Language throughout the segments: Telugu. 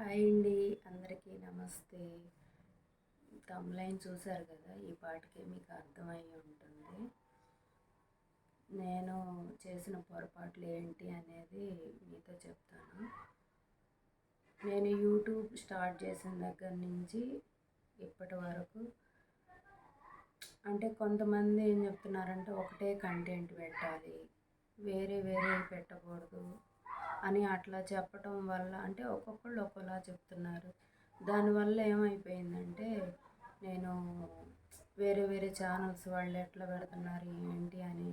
హాయ్ అండి. అందరికీ నమస్తే. తమ్లైన్ చూశారు కదా ఈ పాటకే మీకు అర్థమై ఉంటుంది. నేను చేసిన పొరపాట్లు ఏంటి అనేది మీతో చెప్తాను. నేను యూట్యూబ్ స్టార్ట్ చేసిన దగ్గర నుంచి ఇప్పటి వరకు అంటే కొంతమంది ఏం చెప్తున్నారంటే ఒకటే కంటెంట్ పెట్టాలి. వేరే వేరే పెట్టకూడదు. అని అట్లా చెప్పటం వల్ల అంటే ఒక్కొక్కళ్ళు ఒక్కోలా చెప్తున్నారు. దానివల్ల ఏమైపోయిందంటే నేను వేరే వేరే ఛానల్స్ వాళ్ళు ఎట్లా పెడుతున్నారు ఏంటి అని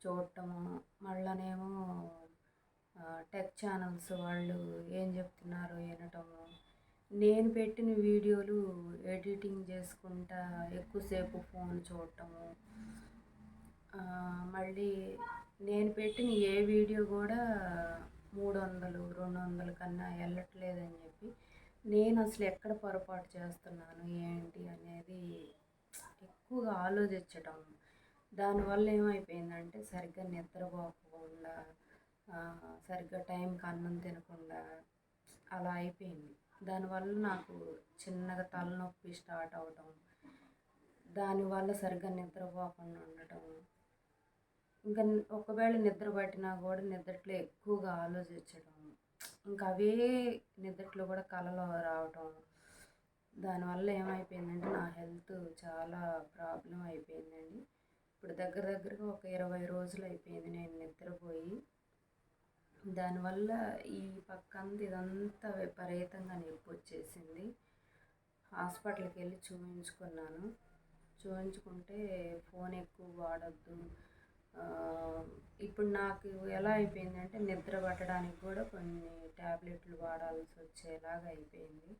చూడటము మళ్ళనేమో టెక్ ఛానల్స్ వాళ్ళు ఏం చెప్తున్నారు వినటము నేను పెట్టిన వీడియోలు ఎడిటింగ్ చేసుకుంటా ఎక్కువసేపు ఫోన్ చూడటము మళ్ళీ నేను పెట్టిన ఏ వీడియో కూడా మూడు వందలు రెండు వందల కన్నా వెళ్ళట్లేదని చెప్పి నేను అసలు ఎక్కడ పొరపాటు చేస్తున్నాను ఏంటి అనేది ఎక్కువగా ఆలోచించటం. దానివల్ల ఏమైపోయిందంటే సరిగ్గా నిద్రపోకుండా సరిగ్గా టైంకి అన్నం తినకుండా అలా అయిపోయింది. దానివల్ల నాకు చిన్నగా తలనొప్పి స్టార్ట్ అవటం దానివల్ల సరిగ్గా నిద్రపోకుండా ఉండటం ఇంకా ఒకవేళ నిద్ర పట్టినా కూడా నిద్రట్లో ఎక్కువగా ఆలోచించడం. ఇంకా అవే నిద్రట్లో కూడా కలలో రావటం. దానివల్ల ఏమైపోయిందంటే నా హెల్త్ చాలా ప్రాబ్లం అయిపోయిందండి. ఇప్పుడు దగ్గర దగ్గరగా ఒక ఇరవై రోజులు అయిపోయింది నేను నిద్రపోయి. దానివల్ల ఈ పక్కంది ఇదంతా విపరీతంగా నొప్పి వచ్చేసింది. హాస్పిటల్కి వెళ్ళి చూపించుకున్నాను చూపించుకుంటే ఫోన్ ఎక్కువ వాడద్దు. ఇప్పుడు నాకు ఎలా అయిపోయిందంటే నిద్ర పట్టడానికి కూడా కొన్ని ట్యాబ్లెట్లు వాడాల్సి వచ్చేలాగా అయిపోయింది.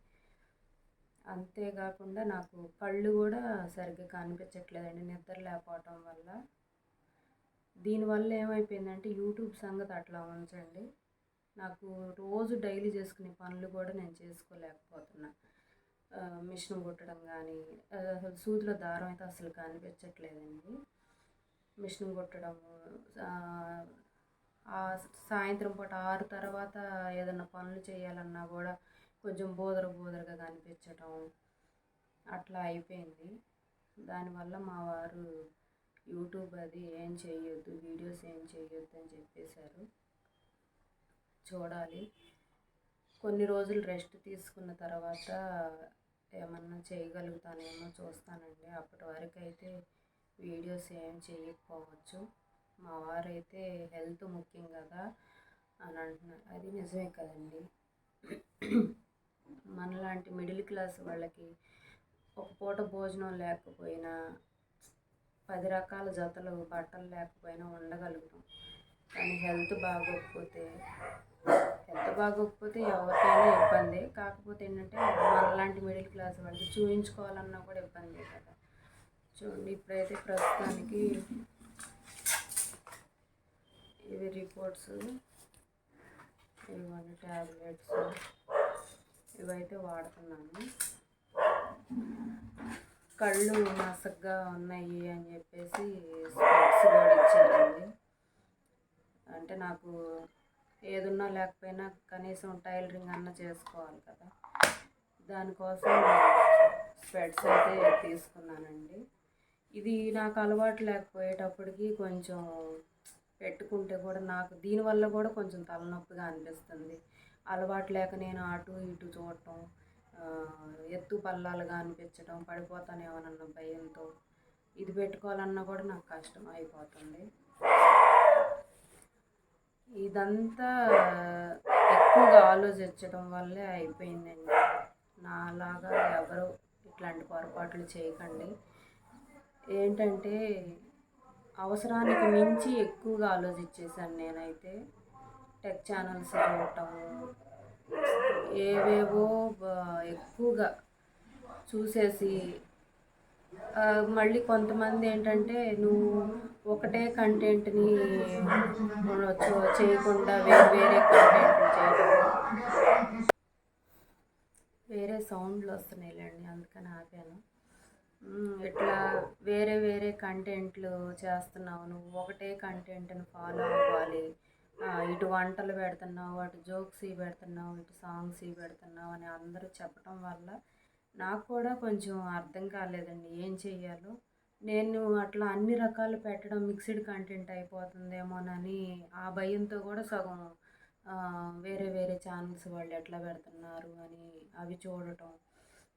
అంతేకాకుండా నాకు కళ్ళు కూడా సరిగ్గా కనిపించట్లేదండి నిద్ర లేకపోవటం వల్ల. దీనివల్ల ఏమైపోయిందంటే యూట్యూబ్ సంగతి అట్లా ఉంచండి. నాకు రోజు డైలీ చేసుకునే పనులు కూడా నేను చేసుకోలేకపోతున్నా. మిషన్ కుట్టడం కానీ అసలు సూదిలో దారం అయితే అసలు కనిపించట్లేదండి. మిషన్ కుట్టడము సాయంత్రం పూట ఆరు తర్వాత ఏదన్నా పనులు చేయాలన్నా కూడా కొంచెం బోదర బోదరగా కనిపించటం అట్లా అయిపోయింది. దానివల్ల మా వారు యూట్యూబ్ అది ఏం చేయొద్దు వీడియోస్ ఏం చేయొద్దు అని చెప్పేశారు. చూడాలి. కొన్ని రోజులు రెస్ట్ తీసుకున్న తర్వాత ఏమన్నా చేయగలుగుతానేమో చూస్తానండి. అప్పటి వరకు అయితే వీడియోస్ ఏం చేయకపోవచ్చు. మా వారైతే హెల్త్ ముఖ్యం కదా అని అంటున్నారు అది నిజమే కదండి. మనలాంటి మిడిల్ క్లాస్ వాళ్ళకి ఒక పూట భోజనం లేకపోయినా పది రకాల జతలు బట్టలు లేకపోయినా ఉండగలుగుతాం. కానీ హెల్త్ బాగోకపోతే హెల్త్ బాగోకపోతే ఎవరికైనా ఇబ్బంది. కాకపోతే ఏంటంటే మనలాంటి మిడిల్ క్లాస్ వాళ్ళకి చూపించుకోవాలన్నా కూడా ఇబ్బంది. చూడండి ఇప్పుడైతే ప్రస్తుతానికి ఇవి రిపోర్ట్స్ ఇవన్నీ ట్యాబ్లెట్స్ ఇవైతే వాడుతున్నాను. కళ్ళు మసగ్గా ఉన్నాయి అని చెప్పేసి స్పెట్స్ కూడా ఇచ్చారండి. అంటే నాకు ఏదున్నా లేకపోయినా కనీసం టైలరింగ్ అన్న చేసుకోవాలి కదా. దానికోసం స్పెట్స్ అయితే తీసుకున్నానండి. ఇది నాకు అలవాటు లేకపోయేటప్పటికి కొంచెం పెట్టుకుంటే కూడా నాకు దీనివల్ల కూడా కొంచెం తలనొప్పిగా అనిపిస్తుంది. అలవాటు లేక నేను అటు ఇటు చూడటం ఎత్తు పల్లాలుగా అనిపించడం పడిపోతానేమోనన్న భయంతో ఇది పెట్టుకోవాలన్నా కూడా నాకు కష్టం అయిపోతుంది. ఇదంతా ఎక్కువగా ఆలోచించడం వల్లే అయిపోయిందండి. నాలాగా ఎవరు ఇట్లాంటి పొరపాట్లు చేయకండి. ఏంటంటే అవసరానికి మించి ఎక్కువగా ఆలోచించేసాను నేనైతే. టెక్ ఛానల్స్ చూడటం ఏవేవో ఎక్కువగా చూసేసి మళ్ళీ కొంతమంది ఏంటంటే నువ్వు ఒకటే కంటెంట్ని చేయకుండా వేరే వేరే కంటెంట్ చేయడం వేరే సౌండ్లు వస్తున్నాయి వస్తున్నాయిలేండి అందుకని ఆపాను. ఇట్లా వేరే వేరే కంటెంట్లు చేస్తున్నావు. నువ్వు ఒకటే కంటెంట్ని ఫాలో అవ్వాలి. ఇటు వంటలు పెడుతున్నావు అటు జోక్స్ ఇవి పెడుతున్నావు ఇటు సాంగ్స్ ఇవి పెడుతున్నావు అని అందరూ చెప్పడం వల్ల నాకు కూడా కొంచెం అర్థం కాలేదండి ఏం చెయ్యాలో. నేను అట్లా అన్ని రకాలు పెట్టడం మిక్స్డ్ కంటెంట్ అయిపోతుందేమోనని ఆ భయంతో కూడా సగం వేరే వేరే ఛానల్స్ వాళ్ళు ఎట్లా పెడుతున్నారు అని అవి చూడటం.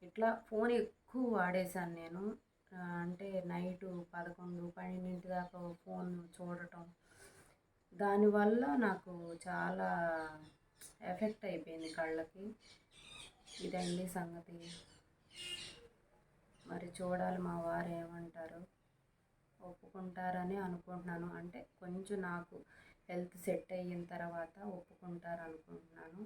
ఇట్లా ఫోన్ ఎక్కువ వాడేశాను నేను. అంటే నైటు పదకొండు పన్నెండింటి దాకా ఫోన్ చూడటం. దానివల్ల నాకు చాలా ఎఫెక్ట్ అయిపోయింది కళ్ళకి. ఇదండి సంగతి. మరి చూడాలి మా వారు ఏమంటారు. ఒప్పుకుంటారని అనుకుంటున్నాను. అంటే కొంచెం నాకు హెల్త్ సెట్ అయిన తర్వాత ఒప్పుకుంటారు అనుకుంటున్నాను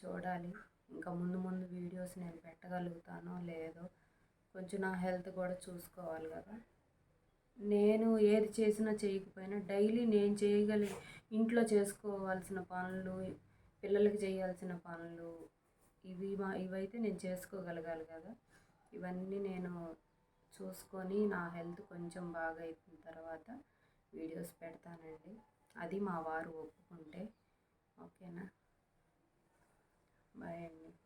చూడాలి. ఇంకా ముందు ముందు వీడియోస్ నేను పెట్టగలుగుతానో లేదో కొంచెం నా హెల్త్ కూడా చూసుకోవాలి కదా. నేను ఏది చేసినా చేయకపోయినా డైలీ నేను చేయగలి ఇంట్లో చేసుకోవాల్సిన పనులు పిల్లలకి చేయాల్సిన పనులు ఇవి మా ఇవైతే నేను చేసుకోగలగాలి కదా. ఇవన్నీ నేను చూసుకొని నా హెల్త్ కొంచెం బాగా అయిన తర్వాత వీడియోస్ పెడతానండి. అది మా వారు ఒప్పుకుంటే ఓకేనా? 没。